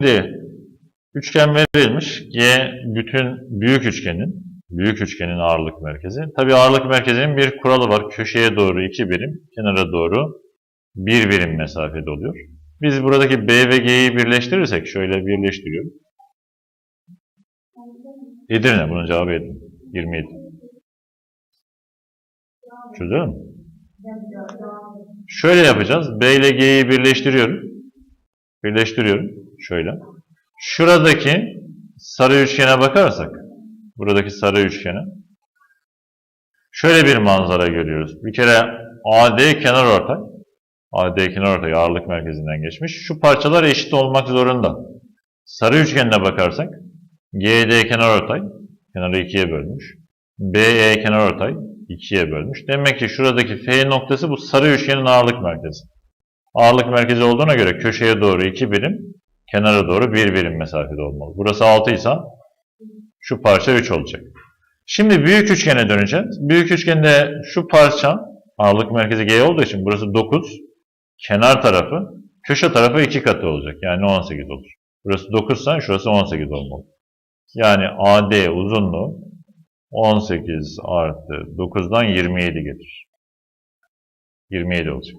Şimdi üçgen verilmiş. G bütün büyük üçgenin büyük üçgenin ağırlık merkezi. Tabii ağırlık merkezinin bir kuralı var. Köşeye doğru 2 birim, kenara doğru 1 birim mesafede oluyor. Biz buradaki B ve G'yi birleştirirsek şöyle birleştiriyorum. Edirne bunun cevabı Edirne. 27. Çözdün mü? Şöyle yapacağız. B ile G'yi birleştiriyorum. Birleştiriyorum. Şöyle. Şuradaki sarı üçgene bakarsak, buradaki sarı üçgene, şöyle bir manzara görüyoruz. Bir kere AD kenar ortay, AD kenar ortay ağırlık merkezinden geçmiş. Şu parçalar eşit olmak zorunda. Sarı üçgenine bakarsak, GD kenar ortay, kenarı ikiye bölmüş. BE kenar ortay, ikiye bölmüş. Demek ki şuradaki F noktası bu sarı üçgenin ağırlık merkezi. Ağırlık merkezi olduğuna göre köşeye doğru 2 birim, kenara doğru 1 birim mesafede olmalı. Burası 6 ise şu parça 3 olacak. Şimdi büyük üçgene döneceğiz. Büyük üçgende şu parça ağırlık merkezi G olduğu için burası 9. Kenar tarafı, köşe tarafı 2 katı olacak. Yani 18 olur. Burası 9 ise şurası 18 olmalı. Yani AD uzunluğu 18 artı 9'dan 27 gelir. 27 olacak.